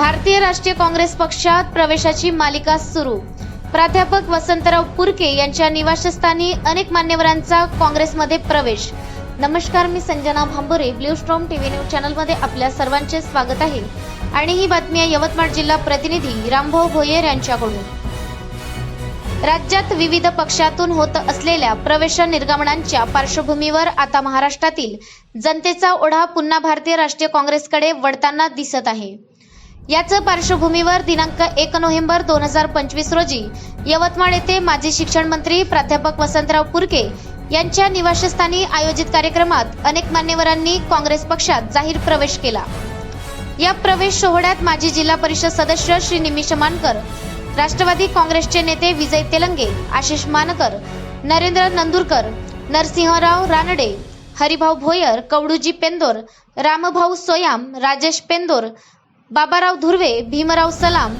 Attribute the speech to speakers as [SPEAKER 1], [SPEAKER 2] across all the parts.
[SPEAKER 1] भारतीय राष्ट्रीय काँग्रेस पक्षात प्रवेशाची मालिका सुरू. प्राध्यापक वसंतराव पुरके यांच्या निवासस्थानी अनेक मान्यवरांचा काँग्रेसमध्ये प्रवेश. नमस्कार मी Sanjana Bhambure blue storm TV news चॅनलमध्ये आपल्या सर्वांचे स्वागत आहे. आणि ही बातमी आहे यवतमाळ जिल्हा प्रतिनिधी रामभाऊ भोयर यांच्याकडून. राज्यात विविध पक्षातून होत असलेल्या प्रवेश निर्गमनांच्या पार्श्वभूमीवर आता महाराष्ट्रातील जनतेचा ओढा पुन्हा भारतीय राष्ट्रीय काँग्रेसकडे वळताना दिसत आहे. याच पार्श्वभूमीवर दिनांक एक नोव्हेंबर दोन हजार पंचवीस रोजी यवतमाळ येथे माजी शिक्षण मंत्री प्राध्यापक वसंतराव पुरके यांच्या निवासस्थानी आयोजित कार्यक्रमात अनेक मान्यवरांनी काँग्रेस पक्षात जाहीर प्रवेश केला. या प्रवेश सोहळ्यात माजी जिल्हा परिषद सदस्य श्री निमिष मानकर राष्ट्रवादी काँग्रेसचे नेते विजय तेलंगे आशिष मानकर नरेंद्र नंदुरकर नरसिंहराव रानडे हरिभाऊ भोयर कवडूजी पेंदोर रामभाऊ सोयाम राजेश पेंदोर बाबाराव धुर्वे भीमराव सलाम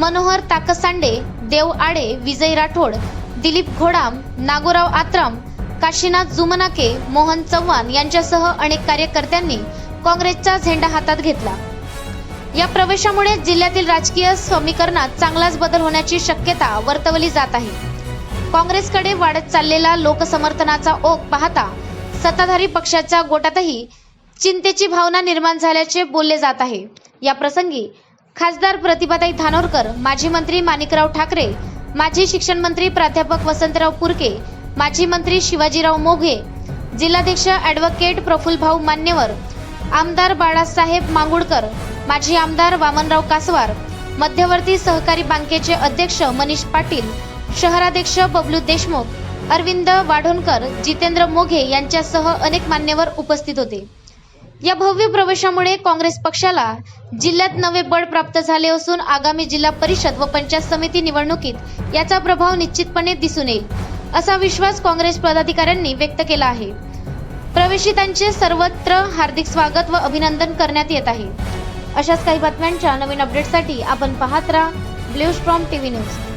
[SPEAKER 1] मनोहर ताकसांडे देव आडे विजय राठोड दिलीप घोडाम नागोराव आत्राम काशीनाथ जुमनाके मोहन चव्हाण यांच्यासह अनेक कार्यकर्त्यांनी काँग्रेसचा झेंडा हातात घेतला. या प्रवेशामुळे जिल्ह्यातील राजकीय समीकरणात चांगलाच बदल होण्याची शक्यता वर्तवली जात आहे. काँग्रेसकडे वाढत चाललेला लोकसमर्थनाचा ओघ पाहता सत्ताधारी पक्षाच्या गोटातही चिंतेची भावना निर्माण झाल्याचे बोलले जात आहे. या प्रसंगी खासदार प्रतिभाताई धानोरकर माजी मंत्री माणिकराव ठाकरे माजी शिक्षण मंत्री प्राध्यापक वसंतराव पुरके माजी मंत्री शिवाजीराव मोघे जिल्हाध्यक्ष ॲडव्होकेट प्रफुल्लभाऊ मान्यवर आमदार बाळासाहेब मांगुडकर माजी आमदार वामनराव कासवार मध्यवर्ती सहकारी बँकेचे अध्यक्ष मनीष पाटील शहराध्यक्ष बबलू देशमुख अरविंद वाढोणकर जितेंद्र मोघे यांच्यासह अनेक मान्यवर उपस्थित होते. या भव्य प्रवेशामुळे काँग्रेस पक्षाला जिल्ह्यात नवे बळ प्राप्त झाले असून आगामी जिल्हा परिषद व पंचायत समिती निवडणुकीत याचा प्रभाव निश्चितपणे दिसून येईल असा विश्वास काँग्रेस पदाधिकाऱ्यांनी व्यक्त केला आहे. प्रवेशितांचे सर्वत्र हार्दिक स्वागत व अभिनंदन करण्यात येत आहे. अशाच काही बातम्यांच्या नवीन अपडेटसाठी आपण पाहत राहा ब्ल्यू स्ट्रॉम टीव्ही न्यूज.